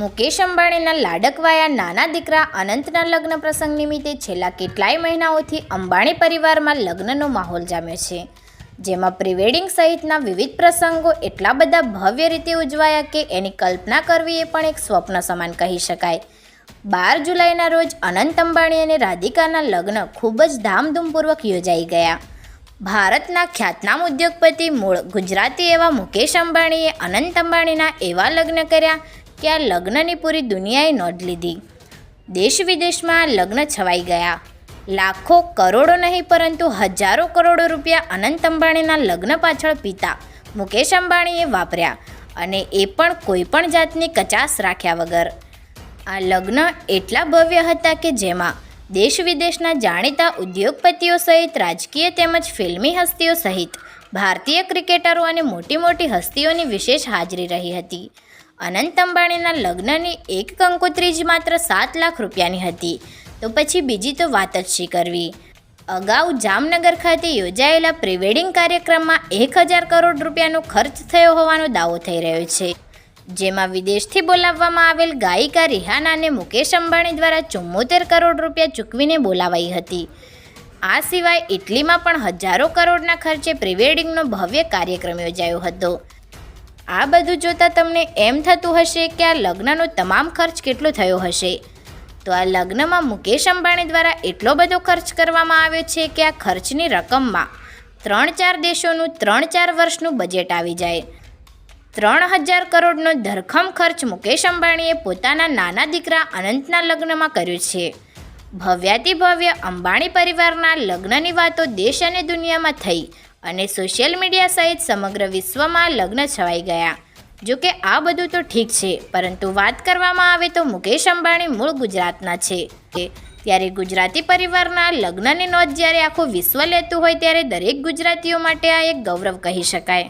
મુકેશ અંબાણીના લાડકવાયા નાના દીકરા અનંતના લગ્ન પ્રસંગ નિમિત્તે છેલ્લા કેટલાય મહિનાઓથી અંબાણી પરિવારમાં લગ્નનો માહોલ જામ્યો છે. જેમાં પ્રિવેડિંગ સહિતના વિવિધ પ્રસંગો એટલા બધા ભવ્ય રીતે ઉજવાયા કે એની કલ્પના કરવી એ પણ એક સ્વપ્ન સમાન કહી શકાય. બાર જુલાઈના રોજ અનંત અંબાણી અને રાધિકાના લગ્ન ખૂબ જ ધામધૂમપૂર્વક યોજાઈ ગયા. ભારતના ખ્યાતનામ ઉદ્યોગપતિ મૂળ ગુજરાતી એવા મુકેશ અંબાણીએ અનંત અંબાણીના એવા લગ્ન કર્યા કે આ લગ્નની પૂરી દુનિયાએ નોંધ લીધી. દેશ વિદેશમાં લગ્ન છવાઈ ગયા. લાખો કરોડો નહીં પરંતુ હજારો કરોડો રૂપિયા અનંત અંબાણીના લગ્ન પાછળ પિતા મુકેશ અંબાણીએ વાપર્યા અને એ પણ કોઈ પણ જાતની કચાશ રાખ્યા વગર. આ લગ્ન એટલા ભવ્ય હતા કે જેમાં દેશ વિદેશના જાણીતા ઉદ્યોગપતિઓ સહિત રાજકીય તેમજ ફિલ્મી હસ્તીઓ સહિત ભારતીય ક્રિકેટરો અને મોટી મોટી હસ્તીઓની વિશેષ હાજરી રહી હતી. અનંત અંબાણીના લગ્નની એક કંકોત્રી જ માત્ર સાત લાખ રૂપિયાની હતી. તો પછી બીજી તો વાત જ શી કરવી? અગાઉ જામનગર ખાતે યોજાયેલા પ્રિવેડિંગ કાર્યક્રમમાં એક હજાર કરોડ રૂપિયાનો ખર્ચ થયો હોવાનો દાવો થઈ રહ્યો છે. જેમાં વિદેશથી બોલાવવામાં આવેલ ગાયિકા રિહાનાને મુકેશ અંબાણી દ્વારા ચુમ્મોતેર કરોડ રૂપિયા ચૂકવીને બોલાવાઈ હતી. આ સિવાય ઇટલીમાં પણ હજારો કરોડના ખર્ચે પ્રિવેડિંગનો ભવ્ય કાર્યક્રમ યોજાયો હતો. આ બધું જોતાં તમને એમ થતું હશે કે આ લગ્નનો તમામ ખર્ચ કેટલો થયો હશે? તો આ લગ્નમાં મુકેશ અંબાણી દ્વારા એટલો બધો ખર્ચ કરવામાં આવ્યો છે કે આ ખર્ચની રકમમાં ત્રણ ચાર દેશોનું ત્રણ ચાર વર્ષનું બજેટ આવી જાય. ત્રણ હજાર કરોડનો ધરખમ ખર્ચ મુકેશ અંબાણીએ પોતાના નાના દીકરા અનંતના લગ્નમાં કર્યો છે. ભવ્યાતિ ભવ્ય અંબાણી પરિવારના લગ્નની વાતો દેશ અને દુનિયામાં થઈ અને સોશિયલ મીડિયા સહિત સમગ્ર વિશ્વમાં લગ્ન છવાઈ ગયા. જો કે આ બધું તો ઠીક છે, પરંતુ વાત કરવામાં આવે તો મુકેશ અંબાણી મૂળ ગુજરાતના છે ત્યારે ગુજરાતી પરિવારના લગ્નની નોંધ જ્યારે આખું વિશ્વ લેતું હોય ત્યારે દરેક ગુજરાતીઓ માટે આ એક ગૌરવ કહી શકાય.